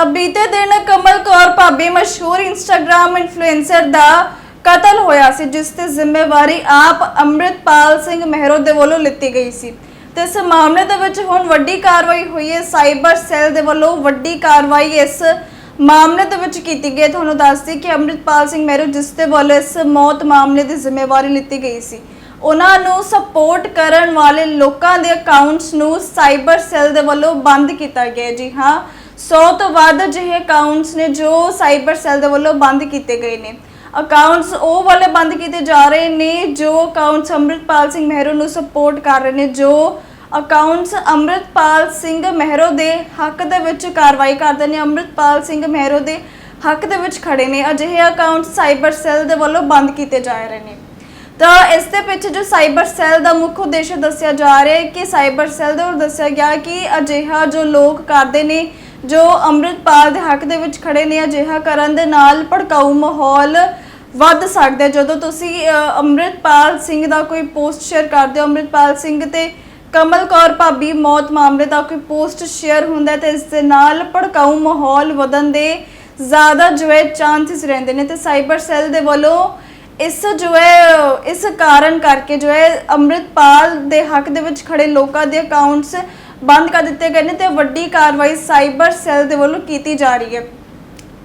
ਤਾਂ ਬੀਤੇ ਦਿਨ ਕਮਲ ਕੌਰ ਭਾਬੀ ਮਸ਼ਹੂਰ ਇੰਸਟਾਗ੍ਰam ਇਨਫਲੂਐਂਸਰ ਦਾ ਕਤਲ ਹੋਇਆ ਸੀ, ਜਿਸ ਤੇ ਜ਼ਿੰਮੇਵਾਰੀ ਆਪ ਅੰਮ੍ਰਿਤਪਾਲ ਸਿੰਘ ਮਹਿਰੋ ਦੇ ਵੱਲੋਂ ਲਿੱਤੀ ਗਈ ਸੀ। ਤੇ ਇਸ ਮਾਮਲੇ ਦੇ ਵਿੱਚ ਹੁਣ ਵੱਡੀ ਕਾਰਵਾਈ ਹੋਈ ਹੈ, ਸਾਈਬਰ ਸੈੱਲ ਦੇ ਵੱਲੋਂ ਵੱਡੀ ਕਾਰਵਾਈ ਇਸ ਮਾਮਲੇ ਦੇ ਵਿੱਚ ਕੀਤੀ ਗਈ ਤੁਹਾਨੂੰ ਦੱਸਦੀ ਕਿ ਅੰਮ੍ਰਿਤਪਾਲ ਸਿੰਘ ਮਹਿਰੋ, ਜਿਸ ਦੇ ਵੱਲੋਂ ਇਸ ਮੌਤ ਮਾਮਲੇ ਦੀ ਜ਼ਿੰਮੇਵਾਰੀ ਲਿੱਤੀ ਗਈ ਸੀ, ਉਹਨਾਂ ਨੂੰ ਸਪੋਰਟ ਕਰਨ ਵਾਲੇ ਲੋਕਾਂ ਦੇ ਅਕਾਊਂਟਸ ਨੂੰ ਸਾਈਬਰ ਸੈੱਲ ਦੇ ਵੱਲੋਂ ਬੰਦ ਕੀਤਾ ਗਿਆ ਜੀ ਹਾਂ 100 ਤੋਂ ਵੱਧ ਅਜਿਹੇ ਅਕਾਊਂਟਸ ਨੇ ਜੋ ਸਾਈਬਰ ਸੈੱਲ ਦੇ ਵੱਲੋਂ ਬੰਦ ਕੀਤੇ ਗਏ ਨੇ। ਅਕਾਊਂਟਸ ਉਹ ਵਾਲੇ ਬੰਦ ਕੀਤੇ ਜਾ ਰਹੇ ਨੇ ਜੋ ਅਕਾਊਂਟਸ ਅੰਮ੍ਰਿਤਪਾਲ ਸਿੰਘ ਮਹਿਰੋ ਨੂੰ ਸਪੋਰਟ ਕਰ ਰਹੇ ਨੇ, ਜੋ ਅਕਾਊਂਟਸ ਅੰਮ੍ਰਿਤਪਾਲ ਸਿੰਘ ਮਹਿਰੋ ਦੇ ਹੱਕ ਦੇ ਵਿੱਚ ਕਾਰਵਾਈ ਕਰਦੇ ਨੇ। ਅੰਮ੍ਰਿਤਪਾਲ ਸਿੰਘ ਮਹਿਰੋ ਦੇ ਹੱਕ ਦੇ ਵਿੱਚ ਖੜੇ ਨੇ। ਅਜਿਹੇ ਅਕਾਊਂਟ ਸਾਈਬਰ ਸੈੱਲ ਦੇ ਵੱਲੋਂ ਬੰਦ ਕੀਤੇ ਜਾ ਰਹੇ ਨੇ। ਤਾਂ ਇਸ ਦੇ ਪਿੱਛੇ ਜੋ ਸਾਈਬਰ ਸੈੱਲ ਦਾ ਮੁੱਖ ਉਦੇਸ਼ ਦੱਸਿਆ ਜਾ ਰਿਹਾ ਹੈ ਕਿ ਸਾਈਬਰ ਸੈੱਲ ਦੇ ਵੱਲੋਂ ਦੱਸਿਆ ਗਿਆ ਕਿ ਅਜਿਹਾ ਜੋ ਲੋਕ ਕਰਦੇ ਨੇ, ਜੋ ਅੰਮ੍ਰਿਤਪਾਲ ਦੇ ਹੱਕ ਦੇ ਵਿੱਚ ਖੜੇ ਨੇ, ਅਜਿਹਾ ਕਰਨ ਦੇ ਨਾਲ ਭੜਕਾਊ ਮਾਹੌਲ ਵੱਧ ਸਕਦਾ ਜਦੋਂ ਤੁਸੀਂ ਅੰਮ੍ਰਿਤਪਾਲ ਸਿੰਘ ਦਾ ਕੋਈ ਪੋਸਟ ਸ਼ੇਅਰ ਕਰਦੇ ਹੋ, ਅੰਮ੍ਰਿਤਪਾਲ ਸਿੰਘ ਤੇ ਕਮਲ ਕੌਰ ਭਾਬੀ ਮੌਤ ਮਾਮਲੇ ਦਾ ਕੋਈ ਪੋਸਟ ਸ਼ੇਅਰ ਹੁੰਦਾ ਹੈ, ਤੇ ਇਸ ਦੇ ਨਾਲ ਭੜਕਾਊ ਮਾਹੌਲ ਵਧਣ ਦੇ ਜ਼ਿਆਦਾ ਜੋ ਹੈ ਚਾਂਸਸ ਰਹਿੰਦੇ ਨੇ। ਤੇ ਸਾਈਬਰ ਸੈੱਲ ਦੇ ਵੱਲੋਂ ਇਸ ਜੋ ਹੈ, ਇਸ ਕਾਰਨ ਕਰਕੇ ਜੋ ਹੈ, ਅੰਮ੍ਰਿਤਪਾਲ ਦੇ ਹੱਕ ਦੇ ਵਿੱਚ ਖੜੇ ਲੋਕਾਂ ਦੇ ਅਕਾਊਂਟਸ ਬੰਦ ਕਰ ਦਿੱਤੇ ਗਏ ਨੇ ਤੇ ਵੱਡੀ ਕਾਰਵਾਈ ਸਾਈਬਰ ਸੈੱਲ ਦੇ ਵੱਲੋਂ ਕੀਤੀ ਜਾ ਰਹੀ ਹੈ।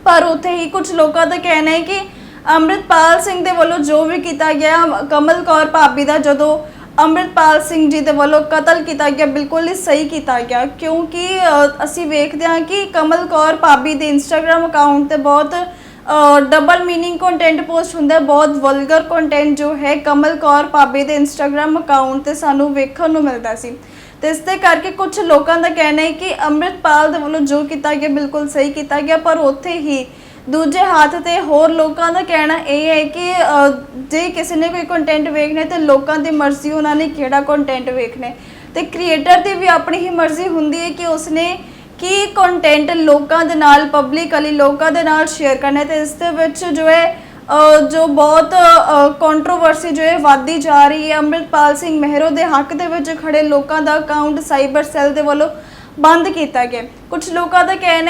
ਪਰ ਉੱਥੇ ਹੀ ਕੁਝ ਲੋਕਾਂ ਦਾ ਕਹਿਣਾ ਹੈ ਕਿ ਅੰਮ੍ਰਿਤਪਾਲ ਸਿੰਘ ਦੇ ਵੱਲੋਂ ਜੋ ਵੀ ਕੀਤਾ ਗਿਆ, ਕਮਲ ਕੌਰ ਭਾਬੀ ਦਾ ਜਦੋਂ ਅੰਮ੍ਰਿਤਪਾਲ ਸਿੰਘ ਜੀ ਦੇ ਵੱਲੋਂ ਕਤਲ ਕੀਤਾ ਗਿਆ, ਬਿਲਕੁਲ ਹੀ ਸਹੀ ਕੀਤਾ ਗਿਆ। ਕਿਉਂਕਿ ਅਸੀਂ ਵੇਖਦੇ ਹਾਂ ਕਿ ਕਮਲ ਕੌਰ ਭਾਬੀ ਦੇ ਇੰਸਟਾਗ੍ਰam ਅਕਾਊਂਟ ਤੇ ਬਹੁਤ ਡਬਲ ਮੀਨਿੰਗ ਕੰਟੈਂਟ ਪੋਸਟ ਹੁੰਦਾ ਹੈ ਬਹੁਤ ਵਲਗਰ ਕੰਟੈਂਟ ਜੋ ਹੈ, ਕਮਲ ਕੌਰ ਭਾਬੀ ਦੇ ਇੰਸਟਾਗ੍ਰam ਅਕਾਊਂਟ ਤੇ ਸਾਨੂੰ ਵੇਖਣ ਨੂੰ ਮਿਲਦਾ ਸੀ। ਤੇ ਇਸ ਦੇ ਕਰਕੇ ਕੁਝ ਲੋਕਾਂ ਦਾ ਕਹਿਣਾ ਹੈ ਕਿ ਅੰਮ੍ਰਿਤਪਾਲ ਦੇ ਵੱਲੋਂ ਜੋ ਕੀਤਾ ਗਿਆ, ਬਿਲਕੁਲ ਸਹੀ ਕੀਤਾ ਗਿਆ, ਪਰ ਉੱਥੇ ਹੀ ਦੂਜੇ ਹੱਥ ਤੇ ਹੋਰ ਲੋਕਾਂ ਦਾ ਕਹਿਣਾ ਇਹ ਹੈ ਕਿ ਜੇ ਕਿਸੇ ਨੇ ਕੋਈ ਕੰਟੈਂਟ ਵੇਖਣਾ ਹੈ ਤੇ ਲੋਕਾਂ ਦੀ ਮਰਜ਼ੀ, ਉਹਨਾਂ ਨੇ ਕਿਹੜਾ ਕੰਟੈਂਟ ਵੇਖਣਾ ਹੈ? ਤੇ ਕ੍ਰੀਏਟਰ ਦੀ ਵੀ ਆਪਣੀ ਹੀ ਮਰਜ਼ੀ ਹੁੰਦੀ ਹੈ ਕਿ ਉਸਨੇ ਕੀ ਕੰਟੈਂਟ ਲੋਕਾਂ ਦੇ ਨਾਲ ਪਬਲਿਕਲੀ ਲੋਕਾਂ ਦੇ ਨਾਲ ਸ਼ੇਅਰ ਕਰਨਾ ਹੈ ਤੇ ਇਸ ਦੇ ਵਿੱਚ ਜੋ ਹੈ ਜੋ ਬਹੁਤ ਕੰਟਰੋਵਰਸੀ ਜੋ ਹੈ ਵੱਧਦੀ ਜਾ ਰਹੀ ਹੈ। ਅੰਮ੍ਰਿਤਪਾਲ ਸਿੰਘ ਮਹਿਰੋ ਦੇ ਹੱਕ ਦੇ ਵਿੱਚ ਖੜੇ ਲੋਕਾਂ ਦਾ ਅਕਾਊਂਟ ਸਾਈਬਰ ਸੈੱਲ ਦੇ ਵੱਲੋਂ ਬੰਦ ਕੀਤਾ ਗਿਆ ਕੁਝ ਲੋਕਾਂ ਦਾ ਕਹਿਣਾ